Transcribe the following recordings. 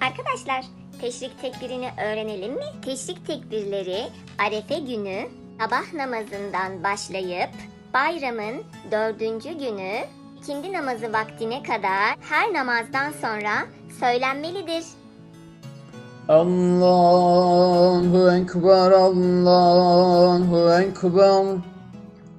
Arkadaşlar teşrik tekbirini öğrenelim mi? Teşrik tekbirleri Arefe günü sabah namazından başlayıp bayramın dördüncü günü ikindi namazı vaktine kadar her namazdan sonra söylenmelidir. Allahu Ekber, Allahu Ekber.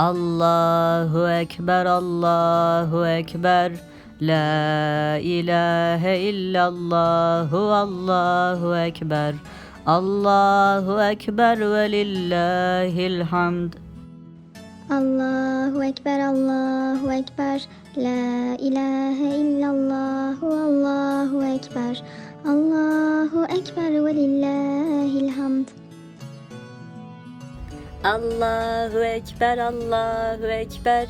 Allahu Ekber, Allahu Ekber. La ilahe illallah, Allahu Ekber. Allahu Ekber ve lillahil hamd. Allahu Ekber, Allahu Ekber. La ilahe illallah, Allahu Ekber, Allahu Ekber.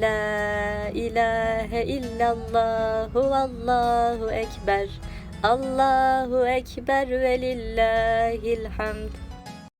La ilahe illallah, Allahu Ekber. Allahu Ekber ve lillahil hamd.